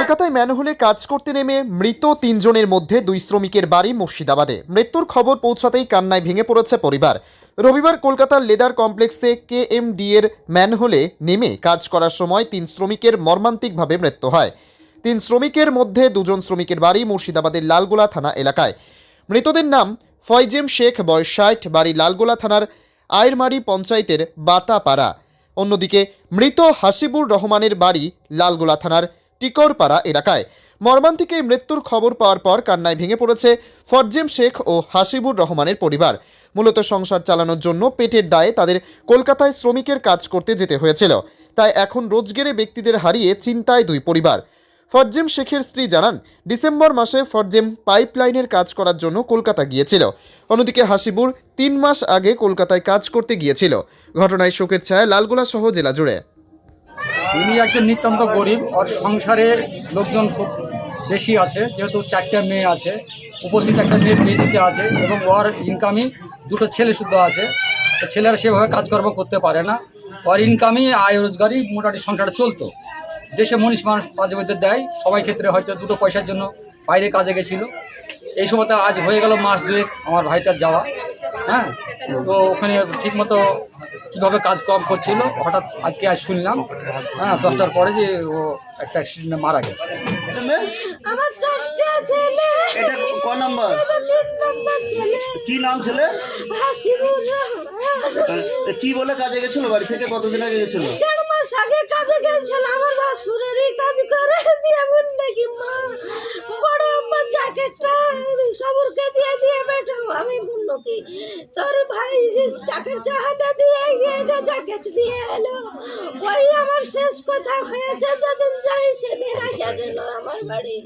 কলকাতায় ম্যানহোলে কাজ করতে নেমে মৃত তিনজনের মধ্যে দুই শ্রমিকের বাড়ি মুর্শিদাবাদে। মৃত্যুর খবর পৌঁছাতেই কান্নায় ভেঙে পড়েছে পরিবার। রবিবার কলকাতার লেদার কমপ্লেক্সে কে এম ডি এর ম্যানহোলে নেমে কাজ করার সময় তিন শ্রমিকের মর্মান্তিকভাবে মৃত্যু হয়। তিন শ্রমিকের মধ্যে দুজন শ্রমিকের বাড়ি মুর্শিদাবাদের লালগোলা থানা এলাকায়। মৃতদের নাম ফয়জেম শেখ, বয়স ষাট, বাড়ি লালগোলা থানার আয়েরমারি পঞ্চায়েতের বাতাপাড়া। অন্যদিকে মৃত হাসিবুর রহমানের বাড়ি লালগোলা থানার টিকরপাড়া এলাকায়। মর্মান্তিকে মৃত্যুর খবর পাওয়ার পর কান্নায় ভেঙে পড়েছে ফরজেম শেখ ও হাসিবুর রহমানের পরিবার। মূলত সংসার চালানোর জন্য পেটের দায়ে তাদের কলকাতায় শ্রমিকের কাজ করতে যেতে হয়েছিল। তাই এখন রোজগেরে ব্যক্তিদের হারিয়ে চিন্তায় দুই পরিবার। ফরজেম শেখের স্ত্রী জানান, ডিসেম্বর মাসে ফরজেম পাইপলাইনের কাজ করার জন্য কলকাতা গিয়েছিল। অন্যদিকে হাসিবুর তিন মাস আগে কলকাতায় কাজ করতে গিয়েছিল। ঘটনায় শোকের ছায়া লালগোলা সহ জেলা জুড়ে। ইনি একজন নিতান্ত গরিব ওর সংসারের লোকজন খুব বেশি আছে, যেহেতু চারটা মেয়ে আছে, উপস্থিত একটা মেয়ে বিয়ে দিতে আছে এবং ওর ইনকামই দুটো ছেলে শুদ্ধ আছে। তো ছেলেরা সেভাবে কাজকর্ম করতে পারে না। ওর ইনকামই আয় রোজগারই মোটামুটি সংসারে চলতো। দেশে মনীষ মানুষ মাঝে মধ্যে দেয়, সবাই ক্ষেত্রে হয়তো দুটো পয়সার জন্য বাইরে কাজে গেছিল। এই সময়তে আজ হয়ে গেল মাস দুয়েক আমার ভাইটার যাওয়া হ্যাঁ? তো ওখানে ঠিকমতো কীভাবে কাজ কম করছিল হঠাৎ আজকে আজ শুনলাম হ্যাঁ দশটার পরে যে ও একটা অ্যাক্সিডেন্টে মারা গেছে। আমার চারটা ছেলে। এটা ক নাম্বার? কি নাম ছেলে? হাসিবুর কি বলে কাজে গেছিল? বাড়ি থেকে কতদিন আগে গেছিল? দেড় মাস আগে কাজে গেছিল। আমার বাসুরেরই কাজ করে দিয়ে নাকি মা বড় আম্মা জ্যাকেটটা সবরকে দিয়ে দিয়ে বেঠাও আমি বলল কি তোর ভাই যে জ্যাকেট চাহাটা দিয়ে গিয়ে জ্যাকেট দিয়ে এলো, ওই আমার শেষ কথা হয়েছে যেদিন যাই সেদিন আসা যেন আমার বাড়ি।